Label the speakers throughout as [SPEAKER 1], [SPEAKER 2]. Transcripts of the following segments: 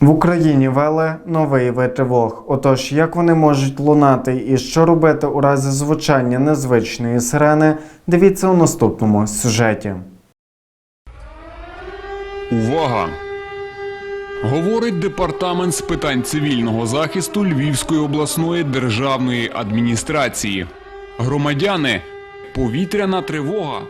[SPEAKER 1] В Україні ввели новий вид. Отож, як вони можуть лунати і що робити у разі звучання незвичної сирени, дивіться у наступному сюжеті.
[SPEAKER 2] Увага! Говорить департамент з питань цивільного захисту Львівської обласної державної адміністрації. Громадяни, повітряна тривога.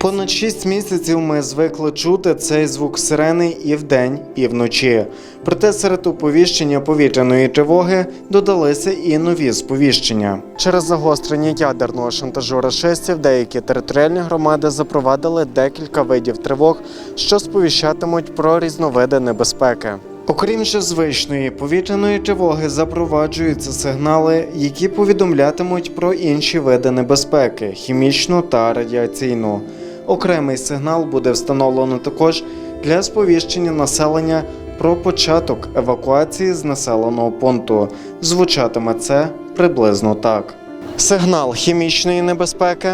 [SPEAKER 1] Понад 6 місяців ми звикли чути цей звук сирени і вдень, і вночі. Проте серед оповіщення повітряної тривоги додалися і нові сповіщення. Через загострення ядерного шантажу рашистів деякі територіальні громади запровадили декілька видів тривог, що сповіщатимуть про різновиди небезпеки. Окрім же звичної повітряної тривоги, запроваджуються сигнали, які повідомлятимуть про інші види небезпеки хімічну та радіаційну. Окремий сигнал буде встановлено також для сповіщення населення про початок евакуації з населеного пункту. Звучатиме це приблизно так: сигнал хімічної небезпеки.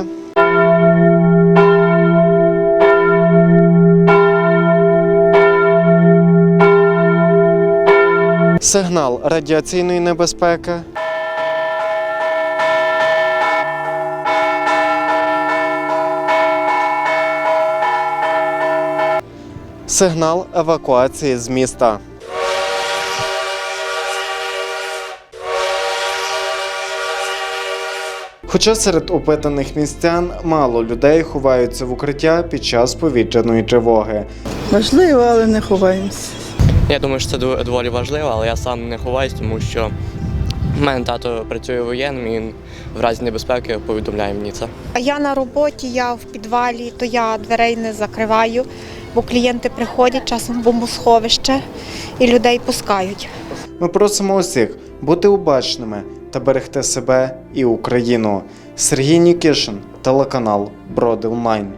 [SPEAKER 1] Сигнал радіаційної небезпеки. Сигнал евакуації з міста. Хоча серед опитаних містян мало людей ховаються в укриття під час повітряної тривоги.
[SPEAKER 3] Важливо, але не ховаємося.
[SPEAKER 4] Я думаю, що це доволі важливо, але я сам не ховаюсь, тому що в мене тато працює воєнним і він в разі небезпеки повідомляє мені це.
[SPEAKER 5] А я на роботі, я в підвалі, то я дверей не закриваю, бо клієнти приходять часом в бомбосховище і людей пускають.
[SPEAKER 1] Ми просимо усіх бути обачними та берегти себе і Україну. Сергій Нікішин, телеканал Броди Онлайн.